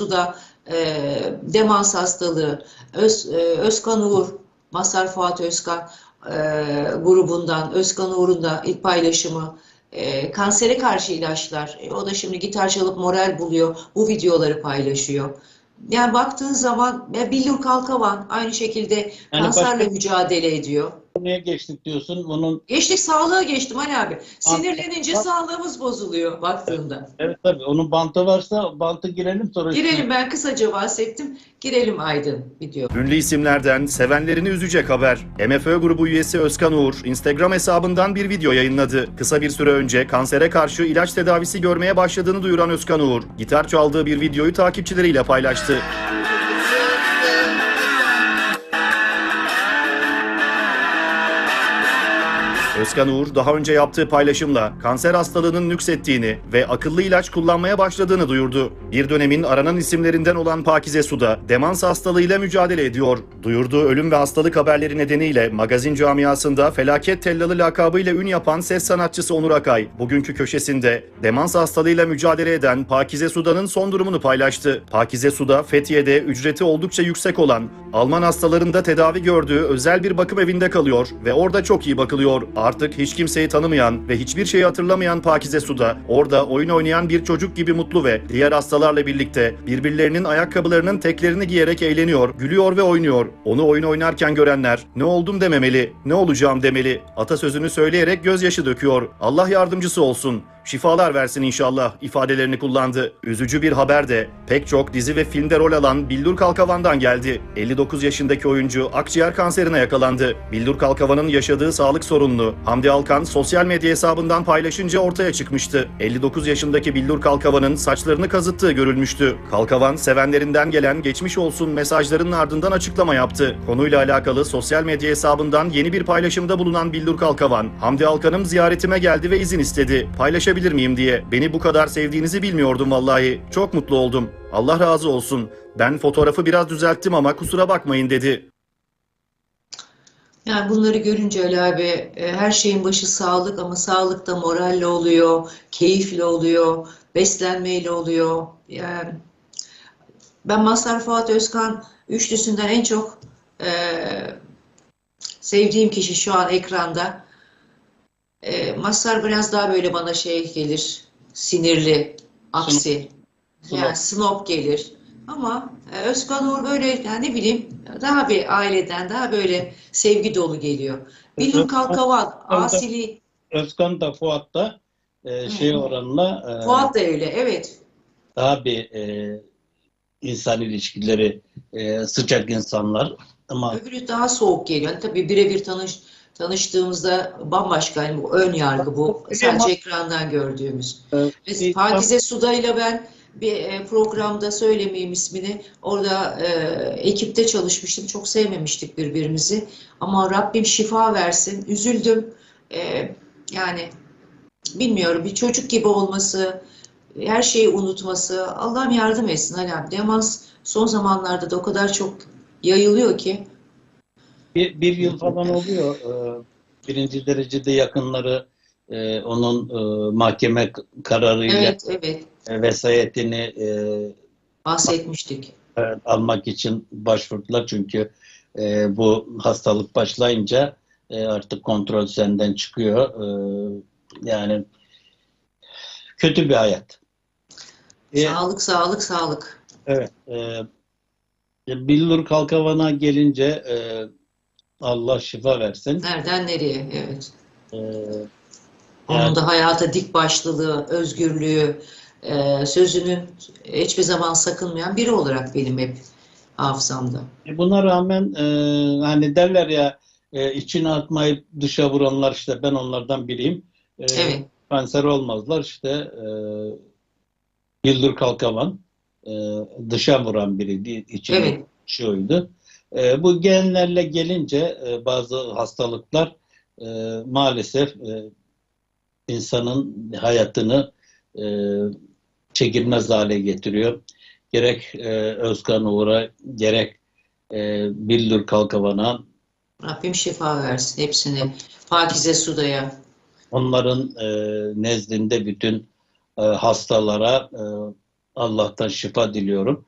Suda e, demans hastalığı, Öz, e, Özkan Uğur, Masar Fuat Özkan e, grubundan, Özkan Uğur'un da ilk paylaşımı, e, kansere karşı ilaçlar. E, o da şimdi gitar çalıp moral buluyor, bu videoları paylaşıyor. Yani baktığın zaman Billur Kalkavan aynı şekilde Yani kanserle başka- mücadele ediyor. Konuya geçtik diyorsun. Bunun Geçtik sağlığa geçtim Ali abi. Sinirlenince Bak- sağlığımız bozuluyor baktığında. evet tabii onun bantı varsa bantı girelim sonra Girelim ben kısaca bahsettim. Girelim Aydın video. Ünlü isimlerden sevenlerini üzecek haber. MFÖ grubu üyesi Özkan Uğur, Instagram hesabından bir video yayınladı. Kısa bir süre önce kansere karşı ilaç tedavisi görmeye başladığını duyuran Özkan Uğur, gitar çaldığı bir videoyu takipçileriyle paylaştı. Özkan Uğur daha önce yaptığı paylaşımla kanser hastalığının nüksettiğini ve akıllı ilaç kullanmaya başladığını duyurdu. Bir dönemin aranan isimlerinden olan Pakize Suda demans hastalığıyla mücadele ediyor. Duyurduğu ölüm ve hastalık haberleri nedeniyle magazin camiasında felaket tellalı lakabıyla ün yapan ses sanatçısı Onur Akay, bugünkü köşesinde demans hastalığıyla mücadele eden Pakize Suda'nın son durumunu paylaştı. Pakize Suda, Fethiye'de ücreti oldukça yüksek olan Alman hastalarında tedavi gördüğü özel bir bakım evinde kalıyor ve orada çok iyi bakılıyor. Artık hiç kimseyi tanımayan ve hiçbir şeyi hatırlamayan Pakize Suda orada oyun oynayan bir çocuk gibi mutlu ve diğer hastalarla birlikte birbirlerinin ayakkabılarının teklerini giyerek eğleniyor, gülüyor ve oynuyor. Onu oyun oynarken görenler ne oldum dememeli, ne olacağım demeli. Atasözünü söyleyerek gözyaşı döküyor. Allah yardımcısı olsun. Şifalar versin inşallah ifadelerini kullandı. Üzücü bir haber de pek çok dizi ve filmde rol alan Bildur Kalkavan'dan geldi. 59 yaşındaki oyuncu akciğer kanserine yakalandı. Bildur Kalkavan'ın yaşadığı sağlık sorununu Hamdi Alkan sosyal medya hesabından paylaşınca ortaya çıkmıştı. 59 yaşındaki Bildur Kalkavan'ın saçlarını kazıttığı görülmüştü. Kalkavan sevenlerinden gelen geçmiş olsun mesajlarının ardından açıklama yaptı. Konuyla alakalı sosyal medya hesabından yeni bir paylaşımda bulunan Bildur Kalkavan, Hamdi Alkan'ım ziyaretime geldi ve izin istedi. Paylaşabilir miyim diye. Beni bu kadar sevdiğinizi bilmiyordum vallahi. Çok mutlu oldum. Allah razı olsun. Ben fotoğrafı biraz düzelttim ama kusura bakmayın dedi. Yani bunları görünce Ali abi e, her şeyin başı sağlık ama sağlık da moralle oluyor, keyifle oluyor, beslenmeyle oluyor. Yani ben Mazhar Fuat Özkan üçlüsünden en çok e, sevdiğim kişi şu an ekranda. E, Mazhar biraz daha böyle bana şey gelir, sinirli, aksi. Snob. Yani snob gelir. Ama e, Özkan Uğur böyle yani ne bileyim daha bir aileden daha böyle sevgi dolu geliyor. Bilgin Kalkavan, Asili, Özkan da Fuat da e, şey oranla e, Fuat da öyle evet. daha bir e, insan ilişkileri e, sıcak insanlar ama Öbürü daha soğuk geliyor. Yani tabii birebir tanış, tanıştığımızda bambaşka yani bu ön yargı bu. Sadece ekrandan gördüğümüz. Biz Pakize Suda ile ben bir e, programda söylemeyeyim ismini. Orada e, ekipte çalışmıştım. Çok sevmemiştik birbirimizi. Ama Rabbim şifa versin. Üzüldüm. E, yani bilmiyorum bir çocuk gibi olması, her şeyi unutması. Allah'ım yardım etsin abi. Demans son zamanlarda da o kadar çok yayılıyor ki. Bir, bir yıl falan oluyor. E, birinci derecede yakınları e, onun e, mahkeme kararıyla Evet, evet. e, vesayetini e, Bahsetmiştik. Evet, almak için başvurdular çünkü e, bu hastalık başlayınca e, artık kontrol senden çıkıyor. E, yani kötü bir hayat. E, Sağlık, sağlık, sağlık. evet. E, Billur Kalkavan'a gelince e, Allah şifa versin. Nereden nereye? Evet. E, Onun Yani- da hayata dik başlılığı, özgürlüğü, e, sözünün hiçbir zaman sakınmayan biri olarak benim hep hafızamda. E, Buna rağmen e, hani derler ya e, içine atmayıp dışa vuranlar işte ben onlardan biriyim. E, Evet. Kanser olmazlar işte e, Bildur Kalkavan e, dışa vuran biriydi. içine Evet. şuydu. E, bu genlerle gelince e, bazı hastalıklar e, maalesef e, insanın hayatını e, çekilmez hale getiriyor. Gerek e, Özkan Uğur'a gerek e, Bildur Kalkavan'a Rabbim şifa versin hepsine. Pakize Suda'ya. onların e, nezdinde bütün e, hastalara e, Allah'tan şifa diliyorum.